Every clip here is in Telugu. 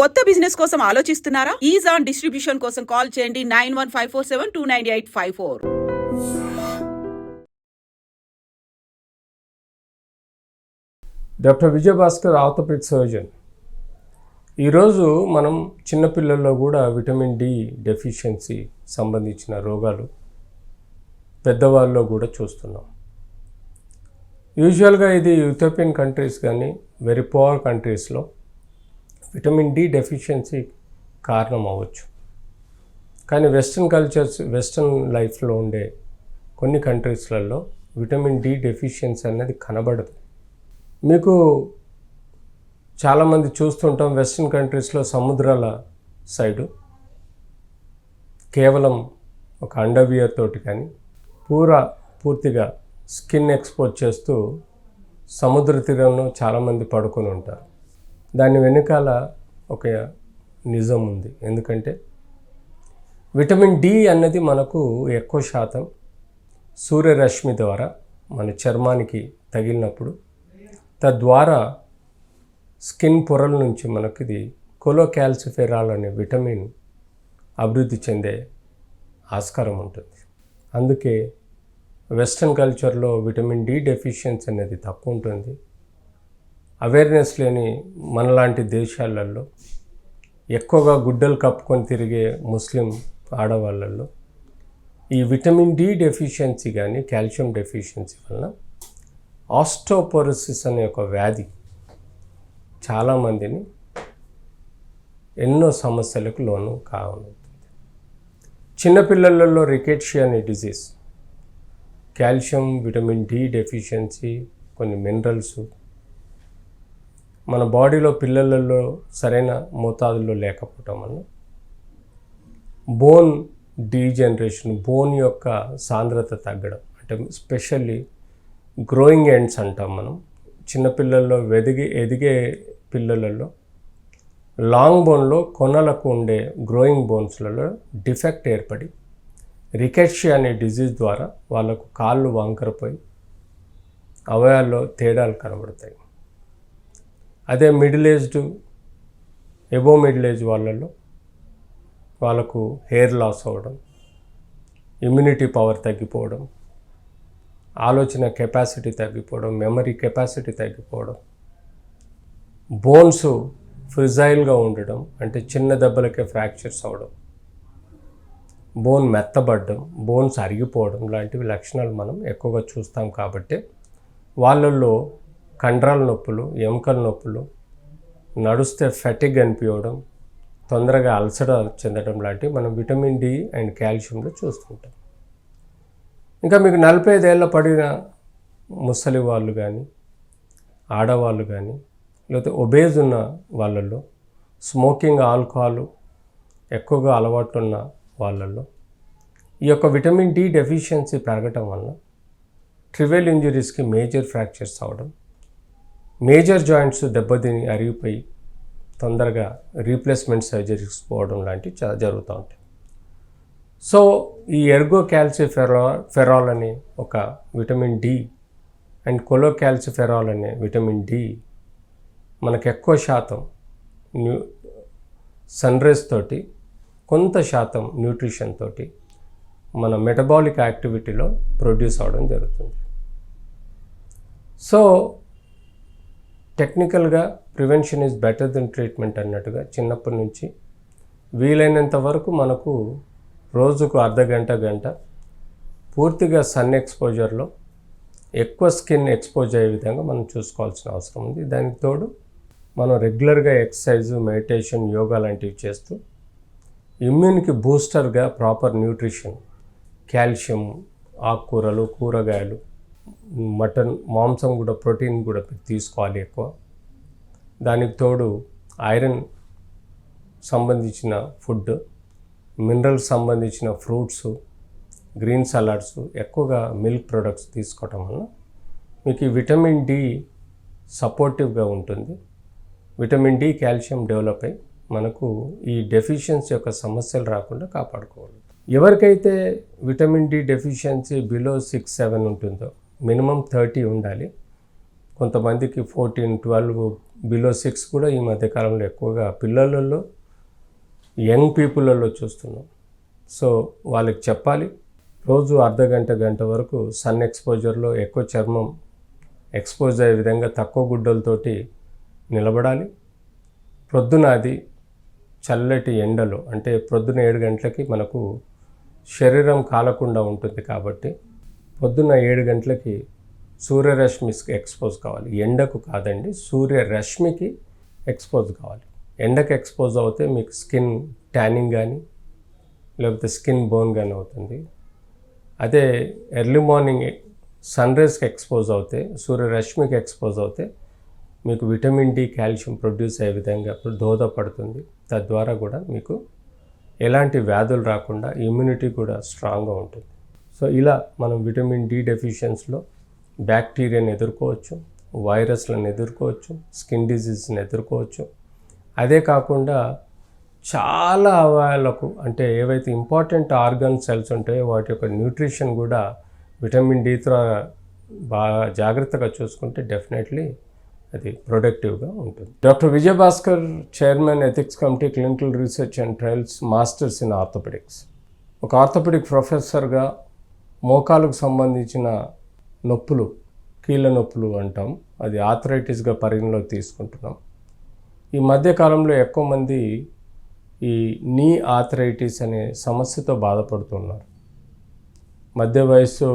కొత్త బిజినెస్ కోసం ఆలోచిస్తున్నారా? ఈజ్ ఆన్ డిస్ట్రిబ్యూషన్ కోసం కాల్ చేయండి nine one five four seven two nine eight five four. Doctor Vijayabhaskar orthopaedic surgeon. ఈరోజు మనం చిన్నపిల్లల్లో కూడా విటమిన్ డి డెఫిషియన్సీ సంబంధించిన రోగాలు పెద్దవాళ్ళలో కూడా చూస్తున్నాం. యూజువల్గా ఇది యూరోపియన్ కంట్రీస్ కానీ వెరీ పువర్ కంట్రీస్లో విటమిన్ డి డెఫిషియన్సీ కారణం అవ్వచ్చు. కానీ వెస్ట్రన్ కల్చర్స్ వెస్ట్రన్ లైఫ్లో ఉండే కొన్ని కంట్రీస్లలో విటమిన్ డి డెఫిషియన్సీ అనేది కనబడదు. మీకు చాలామంది చూస్తుంటాం వెస్ట్రన్ కంట్రీస్లో సముద్రాల సైడు. కేవలం ఒక అండర్వియర్ తోటి కానీ పూరా పూర్తిగా స్కిన్ ఎక్స్పోజ్ చేస్తూ సముద్ర తీరంలో చాలామంది పడుకొని ఉంటారు. దాని వెనుకాల ఒక నిజం ఉంది. ఎందుకంటే విటమిన్ డి అన్నది మనకు ఎక్కువ శాతం సూర్యరశ్మి ద్వారా మన చర్మానికి తగిలినప్పుడు తద్వారా స్కిన్ పొరల నుంచి మనకి ఇది కొలోకాల్సిఫెరాల్ అనే విటమిన్ అభివృద్ధి చెందే ఆస్కారం ఉంటుంది. అందుకే వెస్ట్రన్ కల్చర్లో విటమిన్ డి డెఫిషియన్సీ అనేది తక్కువ ఉంటుంది. అవేర్నెస్ లేని మనలాంటి దేశాలలో ఎక్కువగా గుడ్డలు కప్పుకొని తిరిగే ముస్లిం ఆడవాళ్ళల్లో ఈ విటమిన్ డి డెఫిషియన్సీ కానీ కాల్షియం డెఫిషియన్సీ వలన ఆస్టోపోరోసిస్ అనే ఒక వ్యాధి చాలామందిని ఎన్నో సమస్యలకు లోను కావనుంటుంది చిన్నపిల్లలలో రికెట్షియా అనే disease calcium vitamin D deficiency కొన్ని మినరల్స్ మన బాడీలో పిల్లలలో సరైన మోతాదులో లేకపోవటం వల్ల బోన్ డీజనరేషన్ బోన్ యొక్క సాంద్రత తగ్గడం అంటే స్పెషల్లీ గ్రోయింగ్ ఎండ్స్ అంటాం మనం. చిన్నపిల్లల్లో వెదిగి ఎదిగే పిల్లలలో లాంగ్ బోన్లో కొనలకు ఉండే గ్రోయింగ్ బోన్స్లలో డిఫెక్ట్ ఏర్పడి రికెట్షి అనే డిజీజ్ ద్వారా వాళ్ళకు కాళ్ళు వంకరపోయి అవయాల్లో తేడాలు కనబడతాయి. అదే middle aged above middle age వాళ్ళలో వాళ్ళకు హెయిర్ లాస్ అవ్వడం ఇమ్యూనిటీ పవర్ తగ్గిపోవడం ఆలోచన కెపాసిటీ తగ్గిపోవడం మెమరీ కెపాసిటీ తగ్గిపోవడం బోన్స్ ఫ్రిజైల్గా ఉండడం అంటే చిన్న దెబ్బలకే ఫ్రాక్చర్స్ అవ్వడం బోన్ మెత్తబడడం బోన్స్ అరిగిపోవడం లాంటివి లక్షణాలు మనం ఎక్కువగా చూస్తాం కాబట్టి వాళ్ళల్లో కండరాల నొప్పులు ఎముకల నొప్పులు నడుస్తే ఫెటిగ్ అనిపించడం తొందరగా అలసట చెందడం లాంటివి మనం విటమిన్ డి అండ్ కాల్షియంలో చూస్తుంటాం. ఇంకా మీకు నలభై ఐదేళ్ళ పడిన ముసలి వాళ్ళు కానీ ఆడవాళ్ళు కానీ లేకపోతే ఒబేజ్ ఉన్న వాళ్ళల్లో స్మోకింగ్ ఆల్కహాల్ ఎక్కువగా అలవాటు ఉన్న వాళ్ళల్లో ఈ యొక్క విటమిన్ డి డెఫిషియన్సీ పెరగటం వల్ల ట్రివెల్ ఇంజురీస్కి మేజర్ ఫ్రాక్చర్స్ అవడం మేజర్ జాయింట్స్ దెబ్బతిని అరిగిపోయి తొందరగా రీప్లేస్మెంట్ సర్జరీస్ పోవడం లాంటివి చాలా జరుగుతూ ఉంటాయి. సో ఈ ఎర్గో క్యాల్సిఫెరా ఫెరాల్ అనే ఒక vitamin D and cholecalciferol అనే విటమిన్ డి మనకు ఎక్కువ శాతం న్యూ సన్ రైస్ తోటి కొంత శాతం న్యూట్రిషన్ తోటి మన మెటబాలిక్ యాక్టివిటీలో ప్రొడ్యూస్ అవడం జరుగుతుంది. సో టెక్నికల్గా prevention is better than treatment అన్నట్టుగా చిన్నప్పటి నుంచి వీలైనంత వరకు మనకు రోజుకు అర్ధ గంట గంట పూర్తిగా సన్ ఎక్స్పోజర్లో ఎక్కువ స్కిన్ ఎక్స్పోజ్ అయ్యే విధంగా మనం చూసుకోవాల్సిన అవసరం ఉంది. దానికి తోడు మనం రెగ్యులర్గా ఎక్సర్సైజ్ మెడిటేషన్ యోగా లాంటివి చేస్తూ ఇమ్యూన్కి బూస్టర్గా ప్రాపర్ న్యూట్రిషన్ కాల్షియం ఆకుకూరలు కూరగాయలు మటన్ మాంసం కూడా ప్రోటీన్ కూడా తీసుకోవాలి ఎక్కువ. దానికి తోడు ఐరన్ సంబంధించిన ఫుడ్ మినరల్స్ సంబంధించిన ఫ్రూట్స్ గ్రీన్ సలాడ్స్ ఎక్కువగా మిల్క్ ప్రొడక్ట్స్ తీసుకోవటం వల్ల మీకు విటమిన్ డి సపోర్టివ్గా ఉంటుంది. విటమిన్ డి కాల్షియం డెవలప్ అయ్యి మనకు ఈ డెఫిషియన్సీ యొక్క సమస్యలు రాకుండా కాపాడుకోవాలి. ఎవరికైతే vitamin D deficiency below six seven ఉంటుందో మినిమం థర్టీ ఉండాలి. కొంతమందికి ఫోర్టీన్ ట్వెల్వ్ బిలో సిక్స్ కూడా ఈ మధ్యకాలంలో ఎక్కువగా పిల్లలలో యంగ్ పీపుల్లో చూస్తున్నాం. సో వాళ్ళకి చెప్పాలి. రోజు అర్ధ గంట గంట వరకు సన్ ఎక్స్పోజర్లో ఎక్కువ చర్మం ఎక్స్పోజ్ అయ్యే విధంగా తక్కువ గుడ్డలతోటి నిలబడాలి. ప్రొద్దున అది చల్లటి ఎండలో అంటే ప్రొద్దున ఏడు గంటలకి మనకు శరీరం కాలకుండా ఉంటుంది కాబట్టి పొద్దున్న ఏడు గంటలకి సూర్యరశ్మికి ఎక్స్పోజ్ కావాలి. ఎండకు కాదండి సూర్యరశ్మికి ఎక్స్పోజ్ కావాలి. ఎండకు ఎక్స్పోజ్ అవుతే మీకు స్కిన్ ట్యానింగ్ కానీ లేకపోతే స్కిన్ బోన్ కానీ అవుతుంది. అదే ఎర్లీ మార్నింగ్ సన్ రైజ్కి ఎక్స్పోజ్ అవుతే సూర్యరశ్మికి ఎక్స్పోజ్ అవుతే మీకు విటమిన్ డి కాల్షియం ప్రొడ్యూస్ అయ్యే విధంగా దోహదపడుతుంది. తద్వారా కూడా మీకు ఎలాంటి వ్యాధులు రాకుండా ఇమ్యూనిటీ కూడా స్ట్రాంగ్గా ఉంటుంది. సో ఇలా మనం విటమిన్ డి డెఫిషియన్స్లో బ్యాక్టీరియాని ఎదుర్కోవచ్చు వైరస్లను ఎదుర్కోవచ్చు స్కిన్ డిజీజ్ని ఎదుర్కోవచ్చు. అదే కాకుండా చాలా అవయాలకు అంటే ఏవైతే ఇంపార్టెంట్ ఆర్గన్ సెల్స్ ఉంటాయో వాటి యొక్క న్యూట్రిషన్ కూడా విటమిన్ డితో బాగా జాగ్రత్తగా చూసుకుంటే డెఫినెట్లీ అది ప్రొడక్టివ్గా ఉంటుంది. Doctor Vijayabhaskar chairman ethics committee clinical research and trials masters in orthopaedics. ఒక ఆర్థోపెడిక్ ప్రొఫెసర్గా మోకాలకు సంబంధించిన నొప్పులు కీళ్ళ నొప్పులు అంటాం. అది ఆథరైటిస్గా పరిగణలోకి తీసుకుంటున్నాం. ఈ మధ్యకాలంలో ఎక్కువ మంది ఈ నీ ఆథరైటిస్ అనే సమస్యతో బాధపడుతున్నారు. మధ్య వయస్సు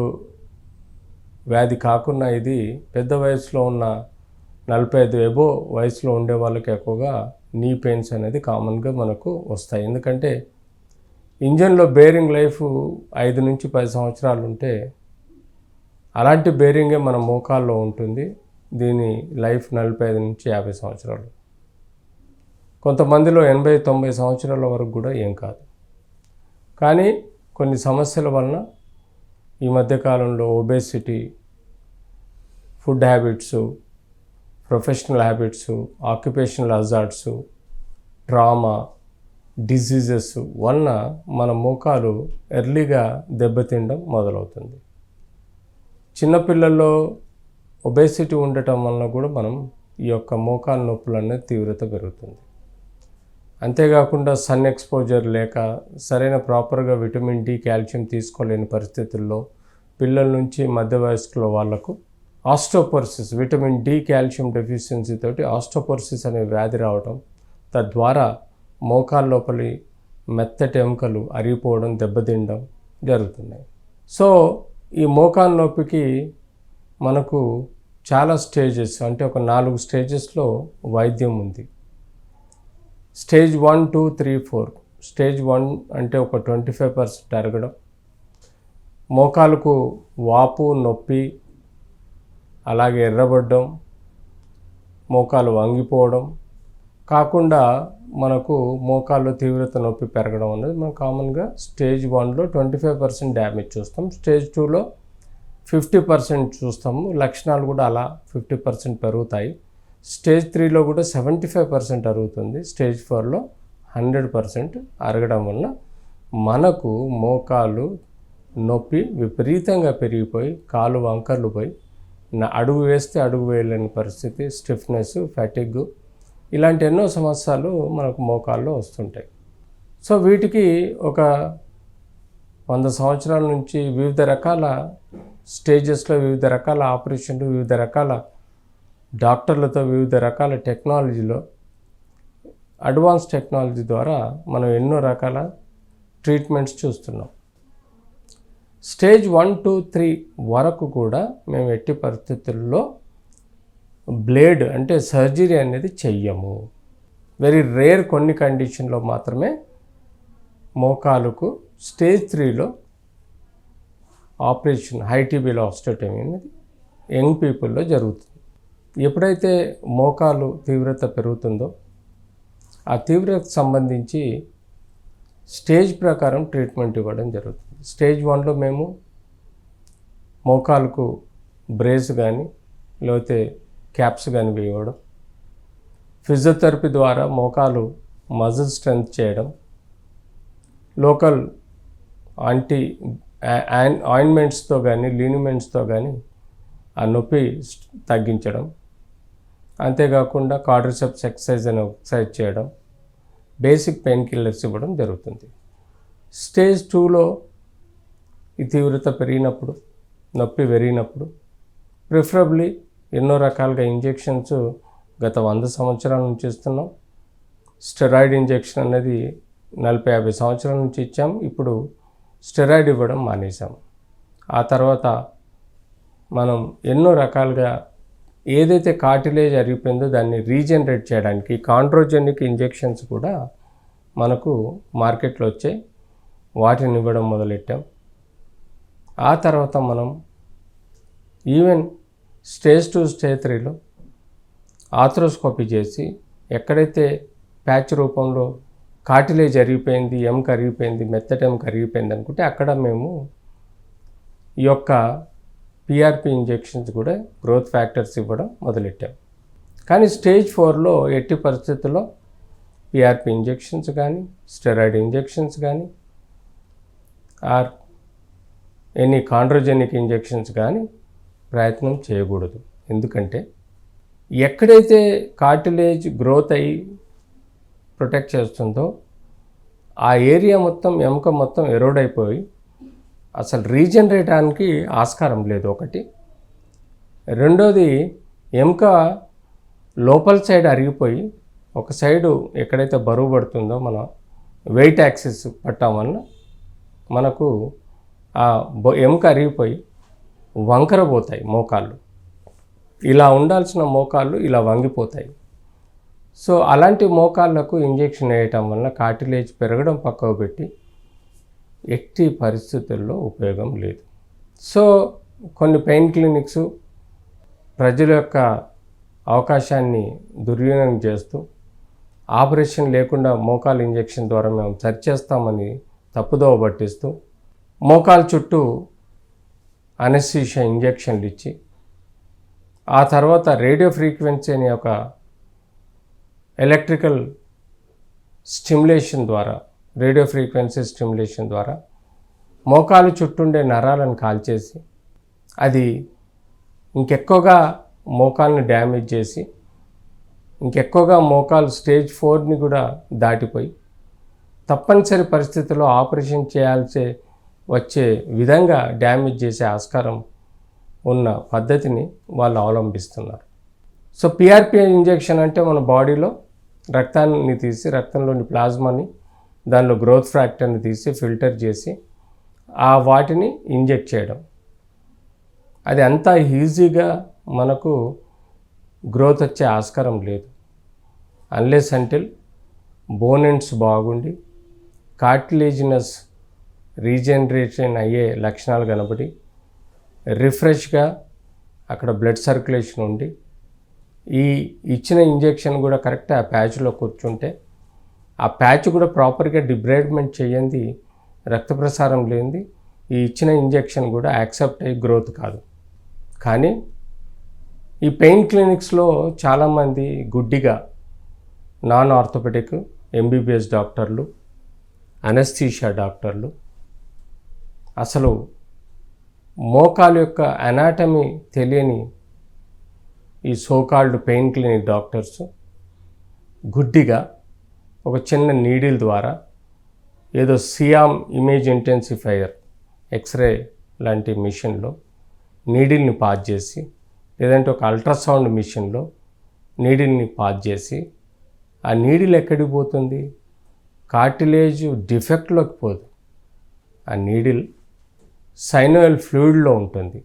వ్యాధి కాకుండా ఇది పెద్ద వయసులో ఉన్న నలభై ఐదు ఎబో వయసులో ఉండే వాళ్ళకి ఎక్కువగా నీ పెయిన్స్ అనేది కామన్గా మనకు వస్తాయి. ఎందుకంటే ఇంజన్లో బేరింగ్ లైఫ్ ఐదు నుంచి పది సంవత్సరాలు ఉంటే అలాంటి బేరింగే మన మోకాల్లో ఉంటుంది. దీని లైఫ్ నలభై ఐదు నుంచి యాభై సంవత్సరాలు. కొంతమందిలో ఎనభై తొంభై సంవత్సరాల వరకు కూడా ఏం కాదు. కానీ కొన్ని సమస్యల వలన ఈ మధ్యకాలంలో obesity food habits professional habits occupational hazards trauma diseases వలన మన మోకాలు ఎర్లీగా దెబ్బతినడం మొదలవుతుంది. చిన్నపిల్లల్లో ఒబేసిటీ ఉండటం వలన కూడా మనం ఈ యొక్క మోకాలు నొప్పులు అనేది తీవ్రత పెరుగుతుంది. అంతేకాకుండా సన్ ఎక్స్పోజర్ లేక సరైన ప్రాపర్గా విటమిన్ డి కాల్షియం తీసుకోలేని పరిస్థితుల్లో పిల్లల నుంచి మధ్య వయస్కుల వాళ్ళకు osteoporosis vitamin D calcium deficiency తోటి ఆస్టోపర్సిస్ అనే వ్యాధి రావడం తద్వారా మోకాల లోపలి మెత్తటి ఎముకలు అరిగిపోవడం దెబ్బతినడం జరుగుతున్నాయి. సో ఈ మోకాలు నొప్పికి మనకు చాలా స్టేజెస్ అంటే ఒక నాలుగు స్టేజెస్లో వైద్యం ఉంది. Stage one two three four. Stage one అంటే ఒక ట్వంటీ ఫైవ్ పర్సెంట్ అరగడం. మోకాలకు వాపు నొప్పి అలాగే ఎర్రబడ్డం మోకాలు వంగిపోవడం కాకుండా మనకు మోకాల్లో తీవ్రత నొప్పి పెరగడం అనేది మనం కామన్గా స్టేజ్ వన్లో ట్వంటీ ఫైవ్ పర్సెంట్ డ్యామేజ్ చూస్తాం. స్టేజ్ టూలో ఫిఫ్టీ పర్సెంట్ చూస్తాము లక్షణాలు కూడా అలా ఫిఫ్టీ పర్సెంట్ పెరుగుతాయి. స్టేజ్ త్రీలో కూడా సెవెంటీ ఫైవ్ పర్సెంట్ అరుగుతుంది. స్టేజ్ ఫోర్లో హండ్రెడ్ పర్సెంట్ అరగడం వల్ల మనకు మోకాలు నొప్పి విపరీతంగా పెరిగిపోయి కాలు వంకర్లు పోయి అడుగు వేస్తే అడుగు వేయలేని పరిస్థితి స్టిఫ్నెస్ ఫ్యాటిగ్ ఇలాంటి ఎన్నో సమస్యలు మనకు మోకాల్లో వస్తుంటాయి. సో వీటికి ఒక వంద సంవత్సరాల నుంచి వివిధ రకాల స్టేజెస్లో వివిధ రకాల ఆపరేషన్లు వివిధ రకాల డాక్టర్లతో వివిధ రకాల టెక్నాలజీలో అడ్వాన్స్ టెక్నాలజీ ద్వారా మనం ఎన్నో రకాల ట్రీట్మెంట్స్ చూస్తున్నాం. స్టేజ్ వన్ టూ త్రీ వరకు కూడా మేము ఎట్టి పరిస్థితుల్లో బ్లేడ్ అంటే సర్జరీ అనేది చెయ్యము. వెరీ రేర్ కొన్ని కండిషన్లో మాత్రమే మోకాలుకు స్టేజ్ త్రీలో ఆపరేషన్ హైటీబీలో ఆస్టోటమీ అనేది యంగ్ పీపుల్లో జరుగుతుంది. ఎప్పుడైతే మోకాలు తీవ్రత పెరుగుతుందో ఆ తీవ్రతకు సంబంధించి స్టేజ్ ప్రకారం ట్రీట్మెంట్ ఇవ్వడం జరుగుతుంది. స్టేజ్ వన్లో మేము మోకాలకు బ్రేస్ కానీ లేకపోతే క్యాప్స్ కానీ ఫిజియోథెరపీ ద్వారా మోకాలు మజిల్ స్ట్రెంత్ చేయడం లోకల్ ఆంటీ ఆయింట్మెంట్స్తో కానీ లీనిమెంట్స్తో కానీ ఆ నొప్పి తగ్గించడం అంతేకాకుండా కార్డర్సెప్స్ ఎక్సర్సైజ్ అని ఎక్సర్సైజ్ చేయడం బేసిక్ పెయిన్ కిల్లర్స్ ఇవ్వడం జరుగుతుంది. స్టేజ్ టూలో ఈ తీవ్రత పెరిగినప్పుడు నొప్పి పెరిగినప్పుడు ప్రిఫరబ్లీ ఎన్నో రకాలుగా ఇంజెక్షన్స్ గత వంద సంవత్సరాల నుంచి ఇస్తున్నాం. స్టెరాయిడ్ ఇంజెక్షన్ అనేది నలభై యాభై సంవత్సరాల నుంచి ఇచ్చాం. ఇప్పుడు స్టెరాయిడ్ ఇవ్వడం మానేసాం ఆ తర్వాత మనం ఎన్నో రకాలుగా ఏదైతే కార్టిలేజ్ అరిగిపోయిందో దాన్ని రీజనరేట్ చేయడానికి కాంట్రోజెనిక్ ఇంజెక్షన్స్ కూడా మనకు మార్కెట్లో వచ్చాయి. వాటిని ఇవ్వడం మొదలెట్టాం. ఆ తర్వాత మనం ఈవెన్ స్టేజ్ టూ స్టేజ్ త్రీలో ఆథ్రోస్కోపీ చేసి ఎక్కడైతే ప్యాచ్ రూపంలో కాటిలేజ్ అరిగిపోయింది ఎం కరిగిపోయింది మెత్తటెం ఎం కరిగిపోయింది అనుకుంటే అక్కడ మేము ఈ యొక్క పిఆర్పి ఇంజెక్షన్స్ కూడా గ్రోత్ ఫ్యాక్టర్స్ ఇవ్వడం మొదలెట్టాం. కానీ స్టేజ్ ఫోర్లో ఎట్టి పరిస్థితుల్లో పిఆర్పి ఇంజెక్షన్స్ కానీ స్టెరాయిడ్ ఇంజెక్షన్స్ కానీ ఆర్ ఎనీ కాండ్రోజెనిక్ ఇంజెక్షన్స్ కానీ ప్రయత్నం చేయకూడదు. ఎందుకంటే ఎక్కడైతే కార్టిలేజ్ గ్రోత్ అయ్యి ప్రొటెక్ట్ చేస్తుందో ఆ ఏరియా మొత్తం ఎముక మొత్తం ఎరోడ్ అయిపోయి అసలు రీజనరేటానికి ఆస్కారం లేదు ఒకటి. రెండోది ఎముక లోపల సైడ్ అరిగిపోయి ఒక సైడు ఎక్కడైతే బరువు పడుతుందో మన వెయిట్ యాక్సెస్ పట్టడం మనకు ఆ బొ- ఎముక అరిగిపోయి వంకర పోతాయి మోకాళ్ళు. ఇలా ఉండాల్సిన మోకాళ్ళు ఇలా వంగిపోతాయి. సో అలాంటి మోకాళ్ళకు ఇంజెక్షన్ వేయటం వలన కార్టిలేజ్ పెరగడం పక్కకు పెట్టి ఎట్టి పరిస్థితుల్లో ఉపయోగం లేదు. సో కొన్ని పెయిన్ క్లినిక్స్ ప్రజల యొక్క అవకాశాన్ని దుర్వినియోగం చేస్తూ ఆపరేషన్ లేకుండా మోకాలు ఇంజెక్షన్ ద్వారా మేము సరి చేస్తామని తప్పుదోవ పట్టిస్తూ మోకాలు చుట్టూ అనెస్థీషియా ఇంజెక్షన్లు ఇచ్చి ఆ తర్వాత రేడియో ఫ్రీక్వెన్సీ అనే ఒక ఎలక్ట్రికల్ స్టిమ్యులేషన్ ద్వారా రేడియో ఫ్రీక్వెన్సీ స్టిమ్యులేషన్ ద్వారా మోకాలు చుట్టుండే నరాలను కాల్చేసి అది ఇంకెక్కువగా మోకాల్ని డ్యామేజ్ చేసి ఇంకెక్కువగా మోకాలు స్టేజ్ ఫోర్ని కూడా దాటిపోయి తప్పనిసరి పరిస్థితుల్లో ఆపరేషన్ చేయాల్సే వచ్చే విధంగా డ్యామేజ్ చేసే ఆస్కారం ఉన్న పద్ధతిని వాళ్ళు అవలంబిస్తున్నారు. సో పిఆర్పి ఇంజెక్షన్ అంటే మన బాడీలో రక్తాన్ని తీసి రక్తంలోని ప్లాజ్మాని దానిలో గ్రోత్ ఫ్యాక్టర్ని తీసి ఫిల్టర్ చేసి ఆ వాటిని ఇంజెక్ట్ చేయడం. అది అంత ఈజీగా మనకు గ్రోత్ వచ్చే ఆస్కారం లేదు. అన్లెస్ అంటిల్ బోనెంట్స్ బాగుండి కార్టిలేజినస్ రీజనరేషన్ అయ్యే లక్షణాలు కనబడి రిఫ్రెష్గా అక్కడ బ్లడ్ సర్క్యులేషన్ ఉండి ఈ ఇచ్చిన ఇంజెక్షన్ కూడా కరెక్ట్ ఆ ప్యాచ్లో కూర్చుంటే ఆ ప్యాచ్ కూడా ప్రాపర్గా డిబ్రైడ్మెంట్ చేయండి రక్త ప్రసారం లేనిది ఈ ఇచ్చిన ఇంజెక్షన్ కూడా యాక్సెప్ట్ అయ్యి గ్రోత్ కాదు. కానీ ఈ పెయిన్ క్లినిక్స్లో చాలామంది గుడ్డిగా నాన్ ఆర్థోపెటిక్ ఎంబీబీఎస్ డాక్టర్లు అనస్థీషియా డాక్టర్లు అసలు మోకాలు యొక్క అనాటమీ తెలియని ఈ సోకాల్డ్ పెయిన్ క్లినిక్ డాక్టర్స్ గుడ్డిగా ఒక చిన్న నీడిల్ ద్వారా ఏదో సియామ్ ఇమేజ్ ఇంటెన్సిఫైయర్ ఎక్స్రే లాంటి మిషన్లో నీడిల్ని పాస్ చేసి లేదంటే ఒక అల్ట్రాసౌండ్ మిషన్లో నీడిల్ని పాస్ చేసి ఆ నీడిల్ ఎక్కడికి పోతుంది? కార్టిలేజ్ డిఫెక్ట్లోకి పోదు. ఆ నీడిల్ సైనోయల్ ఫ్లూయిడ్లో ఉంటుంది.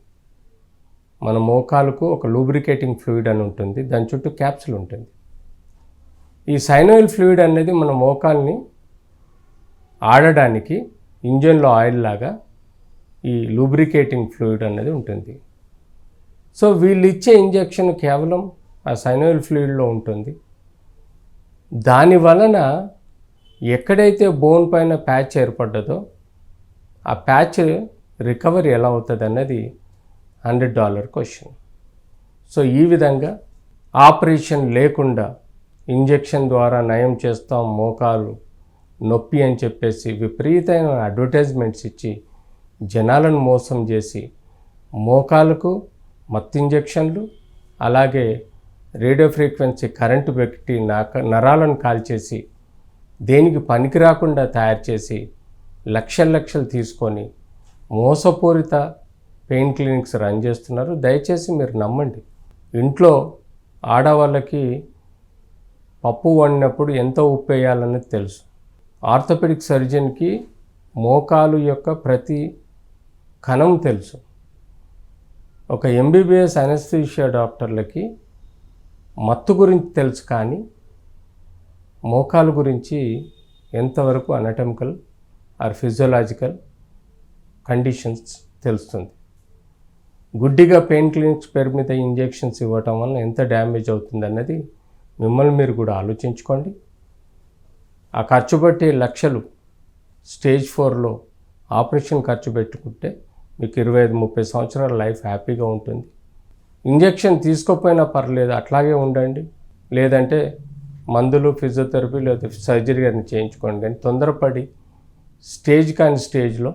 మన మోకాలకు ఒక లూబ్రికేటింగ్ ఫ్లూయిడ్ అని ఉంటుంది. దాని చుట్టూ క్యాప్సుల్ ఉంటుంది. ఈ సైనోయిల్ ఫ్లూయిడ్ అనేది మన మోకాల్ని ఆడడానికి ఇంజన్లో ఆయిల్ లాగా ఈ లూబ్రికేటింగ్ ఫ్లూయిడ్ అనేది ఉంటుంది. సో వీళ్ళు ఇచ్చే ఇంజెక్షన్ కేవలం ఆ సైనోయిల్ ఫ్లూయిడ్లో ఉంటుంది. దాని వలన ఎక్కడైతే బోన్ పైన ప్యాచ్ ఏర్పడ్డదో ఆ ప్యాచ్ రికవరీ ఎలా అవుతుంది అన్నది హండ్రెడ్ డాలర్ క్వశ్చన్. సో ఈ విధంగా ఆపరేషన్ లేకుండా ఇంజెక్షన్ ద్వారా నయం చేస్తాం మోకాలు నొప్పి అని చెప్పేసి విపరీతమైన అడ్వర్టైజ్మెంట్స్ ఇచ్చి జనాలను మోసం చేసి మోకాలకు మత్తు ఇంజెక్షన్లు అలాగే రేడియో ఫ్రీక్వెన్సీ కరెంటు పెట్టి నాక నరాలను కాల్చేసి దేనికి పనికి రాకుండా తయారు చేసి లక్షల లక్షలు తీసుకొని మోసపూరిత పెయిన్ క్లినిక్స్ రన్ చేస్తున్నారు. దయచేసి మీరు నమ్మండి. ఇంట్లో ఆడవాళ్ళకి పప్పు వండినప్పుడు ఎంత ఉప్పు వేయాలనేది తెలుసు. ఆర్థోపెడిక్ సర్జన్కి మోకాలు యొక్క ప్రతి కణం తెలుసు. ఒక ఎంబీబీఎస్ అనస్థిషియా డాక్టర్లకి మత్తు గురించి తెలుసు కానీ మోకాలు గురించి ఎంతవరకు అనటమికల్ ఆర్ ఫిజియోలాజికల్ కండిషన్స్ తెలుస్తుంది. గుడ్డిగా పెయిన్ క్లినిక్స్ పేరు మీద ఇంజెక్షన్స్ ఇవ్వటం వల్ల ఎంత డ్యామేజ్ అవుతుంది అన్నది మిమ్మల్ని మీరు కూడా ఆలోచించుకోండి. ఆ ఖర్చు బట్టి లక్షలు స్టేజ్ ఫోర్లో ఆపరేషన్ ఖర్చు పెట్టుకుంటే మీకు ఇరవై ఐదు ముప్పై సంవత్సరాల లైఫ్ హ్యాపీగా ఉంటుంది. ఇంజెక్షన్ తీసుకోకపోయినా పర్లేదు అట్లాగే ఉండండి. లేదంటే మందులు ఫిజియోథెరపీ లేదా సర్జరీ అని చేయించుకోండి. కానీ తొందరపడి స్టేజ్ కాని స్టేజ్లో